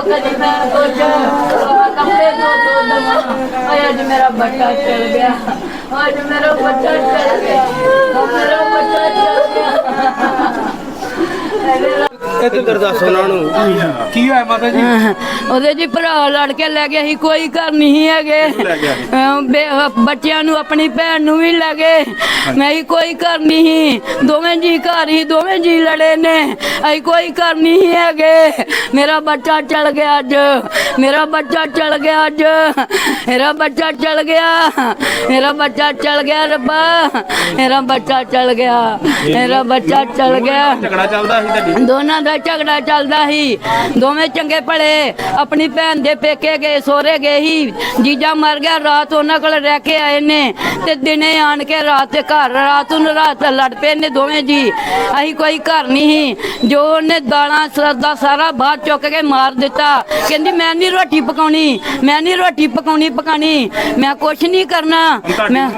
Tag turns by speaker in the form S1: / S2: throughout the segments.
S1: ਕਦੀ ਮੈਂ ਕੁਝ ਕੱਪੜੇ ਧੋ ਧੋ ਦਵਾਂ ਓਏ ਅੱਜ ਮੇਰਾ ਬੱਚਾ ਚਲ ਗਿਆ ਅੱਜ ਮੇਰਾ ਬੱਚਾ ਚਲ ਗਿਆ ਓ ਮੇਰਾ ਬੱਚਾ ਚਲ ਗਿਆ
S2: ਇੱਧਰ ਦੱਸ ਉਹਨਾਂ ਨੂੰ।
S3: ਕੀ ਹੋਇਆ ਮਾਤਾ ਜੀ?
S1: ਉਹਦੇ ਜੀ ਭਰਾ ਲੜ ਕੇ ਲੈ ਗਿਆ ਸੀ ਕੋਈ ਘਰ ਨਹੀਂ ਹੈਗੇ। ਅਹ ਬੇ- ਅਹ ਬੱਚਿਆਂ ਨੂੰ ਆਪਣੀ ਭੈਣ ਨੂੰ ਵੀ ਲੈ ਗਏ। ਮੈਂ ਹੀ ਕੋਈ ਘਰ ਨਹੀਂ ਸੀ। ਦੋਵੇਂ ਜੀ ਘਰ ਹੀ ਦੋਵੇਂ ਜੀ ਲੜੇ ਨੇ। ਅਸੀਂ ਕੋਈ ਘਰ ਨਹੀਂ ਸੀ ਹੈਗੇ। ਮੇਰਾ ਬੱਚਾ ਚਲ ਗਿਆ ਅੱਜ। ਮੇਰਾ ਬੱਚਾ ਚਲ ਗਿਆ ਅੱਜ। ਮੇਰਾ ਬੱਚਾ ਚਲ ਗਿਆ। ਮੇਰਾ ਬੱਚਾ ਚਲ ਗਿਆ ਰੱਬਾ। ਮੇਰਾ ਬੱਚਾ ਚਲ ਗਿਆ। ਮੇਰਾ ਬੱਚਾ ਚਲ ਗਿਆ।
S3: ਝਗੜਾ ਚੱਲਦਾ ਸੀ ਤੁਹਾਡੀ।
S1: ਦੋਨਾਂ ਦਾ ਝਗੜਾ ਚੱਲਦਾ ਸੀ। ਦੋਵੇਂ ਚੰਗੇ ਭਲੇ ਆਪਣੀ ਭੈਣ ਦੇ ਪੇਕੇ ਗਏ ਸੋਹਰੇ ਗਏ ਸੀ। ਜੀਜਾ ਮਰ ਗਿਆ ਰਾਤ ਉਹਨਾਂ ਕੋਲ ਰਹਿ ਕੇ ਆਏ ਨੇ ਤੇ ਦਿਨੇ ਆਣ ਕੇ ਰਾਤ ਤੇ ਘਰ ਰਾਤ ਨੂੰ ਰਾਤ ਲੜ ਪਏ ਨੇ ਦੋਵੇਂ ਜੀ। ਅਸੀਂ ਕੋਈ ਘਰ ਨਹੀਂ ਸੀ। ਜੋ ਉਹਨੇ ਦਾਲਾਂ ਸਰਦਾ ਸਾਰਾ ਬਾਹਰ ਚੁੱਕ ਕੇ ਮਾਰ ਦਿੱਤਾ। ਕਹਿੰਦੀ ਮੈਂ ਨਹੀਂ ਰੋਟੀ ਪਕਾਉਣੀ ਮੈਂ ਨਹੀਂ ਰੋਟੀ ਪਕਾਉਣੀ ਪਕਾਣੀ। ਮੈਂ ਕੁਛ ਨਹੀਂ ਕਰਨਾ। ਮੈਂ?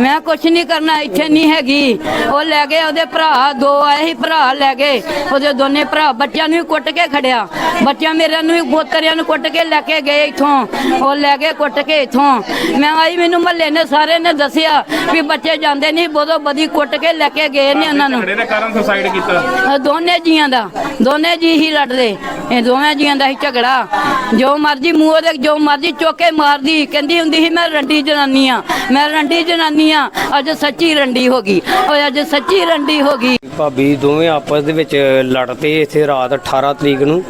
S1: ਮੈਂ ਕੁਛ ਨਹੀਂ ਕਰਨਾ ਇੱਥੇ ਨਹੀਂ ਹੈਗੀ। ਉਹ ਲੈ ਗਏ ਉਹਦੇ ਭਰਾ ਦੋ ਆਏ ਸੀ ਭਰਾ ਲੈ ਗਏ। ਉਹਦੇ ਦੋਨੇ ਭਰਾ ਬੱਚਿਆਂ ਨੂੰ ਵੀ ਕੁੱਟ ਕੇ ਖੜਿਆ। ਬੱਚਿਆਂ ਮੇਰੇ ਨੂੰ ਵੀ ਪੋਤਰਿਆਂ ਨੂੰ ਕੁੱਟ ਕੇ ਲੈ ਕੇ ਗਏ ਇਥੋਂ। ਉਹ ਲੈ ਗਏ ਕੁੱਟ ਕੇ ਇਥੋਂ। ਮੈਂ ਆਈ ਮੈਨੂੰ ਮਹੱਲੇ ਨੇ ਸਾਰੇ ਨੇ ਦੱਸਿਆ ਵੀ ਬੱਚੇ ਜਾਂਦੇ ਨਹੀਂ ਬੋਦੋ ਬਦੀ ਕੁੱਟ ਕੇ ਲੈ ਕੇ ਗਏ ਨੇ ਉਹਨਾਂ ਨੂੰ।
S3: ਝਗੜੇ ਦੇ ਕਾਰਨ ਸੁਸਾਈਡ ਕੀਤਾ?
S1: ਦੋਨੇ ਜੀਆਂ ਦਾ ਦੋਨੇ ਜੀ ਹੀ ਲੜਦੇ। ਇਹ ਦੋਵੇਂ ਜੀਆਂ ਦਾ ਹੀ ਝਗੜਾ। ਜੋ ਮਰਜ਼ੀ ਮੂੰਹ ਉਹਦੇ ਜੋ ਮਰਜ਼ੀ ਚੋਕੇ ਮਾਰਦੀ। ਕਹਿੰਦੀ ਹੁੰਦੀ ਸੀ ਮੈਂ ਰੰਡੀ ਜਨਾਨੀ ਆ ਮੈਂ ਰੰਡੀ ਜਨਾਨੀ ਆ ਅੱਜ ਸੱਚੀ ਰੰਡੀ ਹੋ ਗਈ ਓਏ ਅੱਜ ਸੱਚੀ ਰੰਡੀ ਹੋ ਗਈ।
S2: ਭਾਬੀ ਦੋਵੇਂ ਆਪਸ ਦੇ ਵਿੱਚ ਲੜ ਪਏ ਇੱਥੇ ਰਾਤ 18 ਤਰੀਕ ਨੂੰ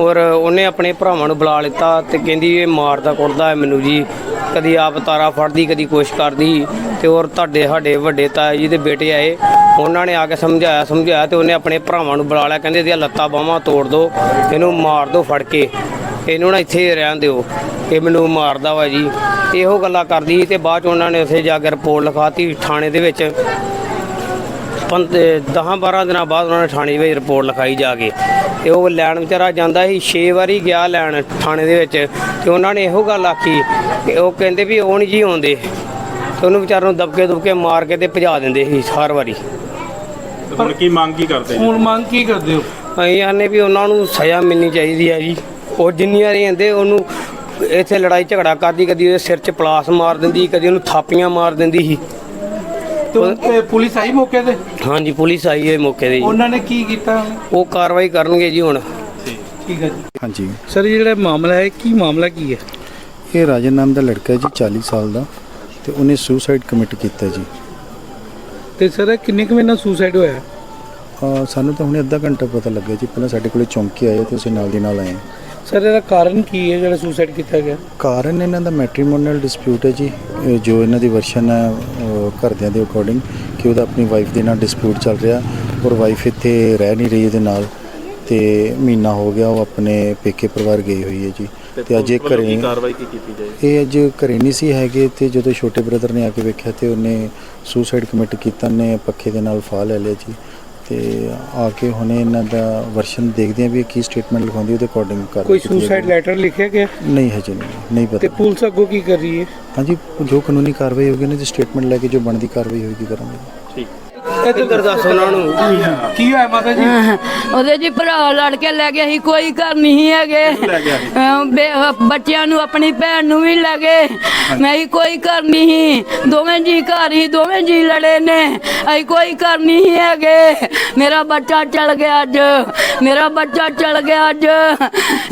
S2: ਔਰ ਉਹਨੇ ਆਪਣੇ ਭਰਾਵਾਂ ਨੂੰ ਬੁਲਾ ਲਿੱਤਾ ਤੇ ਕਹਿੰਦੀ ਇਹ ਮਾਰਦਾ ਕੁੱਟਦਾ ਹੈ ਮੈਨੂੰ ਜੀ। ਕਦੀ ਆਪ ਤਾਰਾ ਫੜਦੀ, ਕਦੀ ਕੁਛ ਕਰਦੀ ਤੇ ਔਰ ਤੁਹਾਡੇ, ਸਾਡੇ ਵੱਡੇ ਤਾਏ ਜੀ ਦੇ ਬੇਟੇ ਆਏ। ਉਹਨਾਂ ਨੇ ਆ ਕੇ ਸਮਝਾਇਆ ਸਮਝਾਇਆ ਤੇ ਉਹਨੇ ਆਪਣੇ ਭਰਾਵਾਂ ਨੂੰ ਬੁਲਾ ਲਿਆ। ਕਹਿੰਦੇ ਇਹਦੀਆਂ ਲੱਤਾਂ ਬਾਹਾਂ ਤੋੜ ਦਿਓ ਇਹਨੂੰ ਮਾਰ ਦਿਓ ਫੜ ਕੇ। ਇਹਨੂੰ ਨਾ ਇੱਥੇ ਰਹਿਣ ਦਿਓ। ਇਹ ਮੈਨੂੰ ਮਾਰਦਾ ਵਾ ਜੀ। ਇਹੋ ਗੱਲਾਂ ਕਰਦੀ ਤੇ ਬਾਅਦ ਚ ਉਹਨਾਂ ਨੇ ਉੱਥੇ ਜਾ ਕੇ ਰਿਪੋਰਟ ਲਿਖਾਤੀ ਥਾਣੇ ਦੇ ਵਿੱਚ। 10 12 ਦਿਨਾਂ ਬਾਅਦ ਉਹਨਾਂ ਨੇ ਥਾਣੇ ਵਿੱਚ ਰਿਪੋਰਟ ਲਿਖਾਈ ਜਾ ਕੇ। ਤੇ ਉਹ ਲੈਣ ਵਿਚਾਰਾ ਜਾਂਦਾ ਸੀ 6 ਵਾਰੀ ਗਿਆ ਲੈਣ ਥਾਣੇ ਦੇ ਵਿੱਚ। ਤੇ ਉਹਨਾਂ ਨੇ ਇਹੋ ਗੱਲ ਆਖੀ ਕਿ ਉਹ ਕਹਿੰਦੇ ਵੀ ਉਹ ਨਹੀਂ ਜੀ ਆਉਂਦੇ। ਤੇ ਉਹਨੂੰ ਵਿਚਾਰ ਨੂੰ ਦਬਕੇ ਦੁਬਕੇ ਮਾਰ ਕੇ ਤੇ ਭਜਾ ਦਿੰਦੇ ਸੀ ਹਰ ਵਾਰੀ।
S3: ਹੁਣ ਕੀ ਮੰਗ ਕੀ ਕਰਦੇ
S4: ਹੁਣ ਮੰਗ ਕੀ ਕਰਦੇ ਹੋ?
S2: ਅਸੀਂ ਆਨੇ ਵੀ ਉਹਨਾਂ ਨੂੰ ਸਜ਼ਾ ਮਿਲਣੀ ਚਾਹੀਦੀ ਹੈ ਜੀ। ਉਹ ਜਿੰਨੀਆਂ ਰਹਿੰਦੇ ਉਹਨੂੰ ਇੱਥੇ ਲੜਾਈ ਝਗੜਾ ਕਰਦੀ ਕਦੀ ਉਹਦੇ ਸਿਰ 'ਚ ਪਲਾਸ ਮਾਰ ਦਿੰਦੀ ਕਦੀ ਉਹਨੂੰ ਥਾਪੀਆਂ ਮਾਰ ਦਿੰਦੀ ਸੀ।
S4: ਤੇ ਪੁਲਿਸ ਆਈ ਮੌਕੇ ਤੇ?
S2: ਹਾਂਜੀ ਪੁਲਿਸ ਆਈ ਹੈ ਮੌਕੇ ਤੇ ਜੀ।
S4: ਉਹਨਾਂ ਨੇ ਕੀ ਕੀਤਾ?
S2: ਉਹ ਕਾਰਵਾਈ ਕਰਨਗੇ ਜੀ ਹੁਣ।
S4: ਠੀਕ ਹੈ ਜੀ
S5: ਹਾਂਜੀ।
S4: ਸਰ ਇਹ ਜਿਹੜਾ ਮਾਮਲਾ ਹੈ ਕੀ ਮਾਮਲਾ ਕੀ ਹੈ?
S5: ਇਹ ਰਾਜਨ ਨਾਮ ਦਾ ਲੜਕਾ ਹੈ ਜੀ 40 ਸਾਲ ਦਾ ਤੇ ਉਹਨੇ ਸੁਸਾਈਡ ਕਮਿਟ ਕੀਤਾ ਜੀ।
S4: ਤੇ ਸਰ ਇਹ ਕਿੰਨੇ ਕੁ ਮਹੀਨਾ ਸੁਸਾਈਡ ਹੋਇਆ?
S5: ਅਹ ਸਾਨੂੰ ਤਾਂ ਹੁਣੇ ਅੱਧਾ ਘੰਟਾ ਪਤਾ ਲੱਗਿਆ ਜੀ ਪਹਿਲਾਂ ਸਾਡੇ ਕੋਲੇ ਚੌਂਕੀ ਆਏ ਤੇ ਅਸੀਂ ਨਾਲ ਦੀ ਨਾਲ ਆਏ
S4: ਸਰ ਇਹਦਾ ਕਾਰਨ ਕੀ ਹੈ ਜਿਹੜਾ ਸੁਸਾਈਡ ਕੀਤਾ ਗਿਆ?
S5: ਕਾਰਨ ਇਹਨਾਂ ਦਾ ਮੈਟ੍ਰੀਮੋਨੀਅਲ ਡਿਸਪਿਊਟ ਹੈ ਜੀ ਇਹ ਜੋ ਇਹਨਾਂ ਦੀ ਵਰਸ਼ਨ ਹੈ ਘਰਦਿਆਂ ਦੇ ਅਕੋਰਡਿੰਗ ਕਿ ਉਹਦਾ ਆਪਣੀ ਵਾਈਫ ਦੇ ਨਾਲ ਡਿਸਪਿਊਟ ਚੱਲ ਰਿਹਾ ਔਰ ਵਾਈਫ ਇੱਥੇ ਰਹਿ ਨਹੀਂ ਰਹੀ ਇਹਦੇ ਨਾਲ ਤੇ ਮਹੀਨਾ ਹੋ ਗਿਆ ਉਹ ਆਪਣੇ ਪੇਕੇ ਪਰਿਵਾਰ ਗਈ ਹੋਈ ਹੈ ਜੀ। ਤੇ ਅੱਜ ਇਹ ਘਰੇ
S3: ਕਾਰਵਾਈ ਕੀ ਕੀਤੀ ਜਾਏ?
S5: ਇਹ ਅੱਜ ਘਰੇ ਨਹੀਂ ਸੀ ਹੈਗੇ ਤੇ ਜਦੋਂ ਛੋਟੇ ਬ੍ਰਦਰ ਨੇ ਆ ਕੇ ਵੇਖਿਆ ਤੇ ਉਹਨੇ ਸੁਸਾਈਡ ਕਮਿਟ ਕੀਤਾ ਨੇ ਪੱਖੇ ਦੇ ਨਾਲ ਫਾਹ ਲੈ ਲਿਆ ਜੀ। ਤੇ ਆ ਕੇ ਹੁਣੇ ਇਹਨਾਂ ਦਾ ਵਰਸ਼ਨ ਦੇਖਦੇ ਆ ਵੀ ਕੀ ਸਟੇਟਮੈਂਟ ਲਿਖਾਉਂਦੀ ਉਹਦੇ ਅਕੋਰਡਿੰਗ ਕਰ
S4: ਕੋਈ ਸੁਸਾਈਡ ਲੈਟਰ ਲਿਖਿਆ। ਗਿਆ?
S5: ਨਹੀਂ ਹਜੇ ਨਹੀਂ ਨਹੀਂ
S4: ਤੇ
S5: ਪਤਾ
S4: ਪੁਲਿਸ ਅੱਗੋਂ ਕੀ ਕਰ ਰਹੀ ਹੈ?
S5: ਹਾਂਜੀ ਜੋ ਕਾਨੂੰਨੀ ਕਾਰਵਾਈ ਹੋਗੀ ਨਾ ਜੀ ਸਟੇਟਮੈਂਟ ਲੈ ਕੇ ਜੋ ਬਣਦੀ ਕਾਰਵਾਈ ਹੋਏਗੀ ਕਰਾਂਗੇ।
S2: ਇੱਧਰ ਦੱਸ ਉਹਨਾਂ ਨੂੰ।
S4: ਕੀ ਹੋਇਆ ਮਾਤਾ ਜੀ?
S1: ਉਹਦੇ ਜੀ ਭਰਾ ਲੜ ਕੇ ਲੈ ਗਿਆ ਸੀ ਕੋਈ ਘਰ ਨਹੀਂ ਹੈਗੇ। ਬੇ- ਅਹ ਬੱਚਿਆਂ ਨੂੰ ਆਪਣੀ ਭੈਣ ਨੂੰ ਵੀ ਲੈ ਗਏ। ਮੈਂ ਹੀ ਕੋਈ ਘਰ ਨਹੀਂ ਸੀ। ਦੋਵੇਂ ਜੀ ਘਰ ਹੀ ਦੋਵੇਂ ਜੀ ਲੜੇ ਨੇ। ਅਸੀਂ ਕੋਈ ਘਰ ਨਹੀਂ ਹੈਗੇ। ਮੇਰਾ ਬੱਚਾ ਚਲ ਗਿਆ ਅੱਜ। ਮੇਰਾ ਬੱਚਾ ਚਲ ਗਿਆ ਅੱਜ।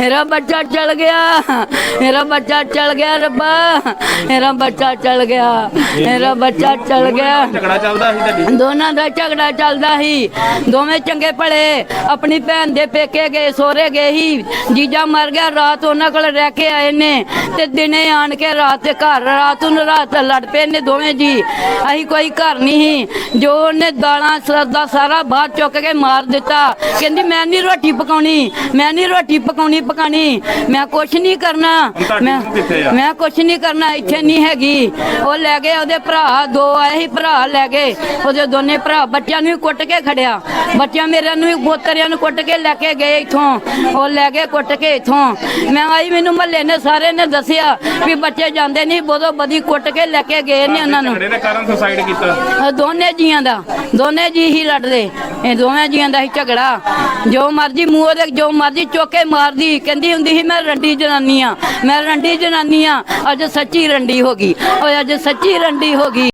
S1: ਮੇਰਾ ਬੱਚਾ ਚਲ ਗਿਆ। ਮੇਰਾ ਬੱਚਾ ਚਲ ਗਿਆ ਰੱਬਾ। ਮੇਰਾ ਬੱਚਾ ਚਲ ਗਿਆ। ਮੇਰਾ ਬੱਚਾ ਚਲ ਗਿਆ।
S3: ਝਗੜਾ ਚੱਲਦਾ ਸੀ ਤੁਹਾਡੀ।
S1: ਦੋਨਾਂ ਦਾ ਝਗੜਾ ਚੱਲਦਾ ਸੀ। ਦੋਵੇਂ ਚੰਗੇ ਭਲੇ ਆਪਣੀ ਭੈਣ ਦੇ ਪੇਕੇ ਗਏ ਸੋਹਰੇ ਗਏ ਸੀ। ਜੀਜਾ ਮਰ ਗਿਆ ਰਾਤ ਉਹਨਾਂ ਕੋਲ ਰਹਿ ਕੇ ਆਏ ਨੇ ਤੇ ਦਿਨੇ ਆਣ ਕੇ ਰਾਤ ਤੇ ਘਰ ਰਾਤ ਨੂੰ ਰਾਤ ਲੜ ਪਏ ਨੇ ਦੋਵੇਂ ਜੀ। ਅਸੀਂ ਕੋਈ ਘਰ ਨਹੀਂ ਸੀ। ਜੋ ਉਹਨੇ ਦਾਲਾਂ ਸਰਦਾ ਸਾਰਾ ਬਾਹਰ ਚੁੱਕ ਕੇ ਮਾਰ ਦਿੱਤਾ। ਕਹਿੰਦੀ ਮੈਂ ਨਹੀਂ ਰੋਟੀ ਪਕਾਉਣੀ ਮੈਂ ਨਹੀਂ ਰੋਟੀ ਪਕਾਉਣੀ ਪਕਾਣੀ। ਮੈਂ ਕੁਛ ਨਹੀਂ ਕਰਨਾ। ਮੈਂ? ਮੈਂ ਕੁਛ ਨਹੀਂ ਕਰਨਾ ਇੱਥੇ ਨਹੀਂ ਹੈਗੀ। ਉਹ ਲੈ ਗਏ ਉਹਦੇ ਭਰਾ ਦੋ ਆਏ ਸੀ ਭਰਾ ਲੈ ਗਏ। ਉਹਦੇ ਦੋਨੇ ਆਪਣੇ ਭਰਾ ਬੱਚਿਆਂ ਨੂੰ ਵੀ ਕੁੱਟ ਕੇ ਖੜਿਆ। ਬੱਚਿਆਂ ਮੇਰੇ ਨੂੰ ਵੀ ਪੋਤਰਿਆਂ ਨੂੰ ਕੁੱਟ ਕੇ ਲੈ ਕੇ ਗਏ ਇਥੋਂ। ਉਹ ਲੈ ਕੇ ਕੁੱਟ ਕੇ ਇਥੋਂ। ਮੈਂ ਆਈ ਮੈਨੂੰ ਮਹੱਲੇ ਨੇ ਸਾਰੇ ਨੇ ਦੱਸਿਆ ਵੀ ਬੱਚੇ ਜਾਂਦੇ ਨਹੀਂ ਬੋਦੋ ਬਦੀ ਕੁੱਟ ਕੇ ਲੈ ਕੇ ਗਏ ਨੇ ਉਹਨਾਂ ਨੂੰ।
S3: ਝਗੜੇ ਦੇ ਕਾਰਨ ਸੁਸਾਈਡ ਕੀਤਾ।
S1: ਅਹ ਦੋਨੇ ਜੀਆਂ ਦਾ ਦੋਨੇ ਜੀ ਹੀ ਲੜਦੇ। ਇਹ ਦੋਵੇਂ ਜੀਆਂ ਦਾ ਹੀ ਝਗੜਾ। ਜੋ ਮਰਜ਼ੀ ਮੂੰਹ ਦੇ ਜੋ ਮਰਜ਼ੀ ਚੋਕੇ ਮਾਰਦੀ ਕਹਿੰਦੀ ਹੁੰਦੀ ਸੀ ਮੈਂ ਰੰਡੀ ਜਨਾਨੀ ਆ ਮੈਂ ਰੰਡੀ ਜਨਾਨੀ ਆ ਅੱਜ ਸੱਚੀ ਰੰਡੀ ਹੋ ਗਈ ਓਏ ਅੱਜ ਸੱਚੀ ਰੰਡੀ ਹੋ ਗਈ।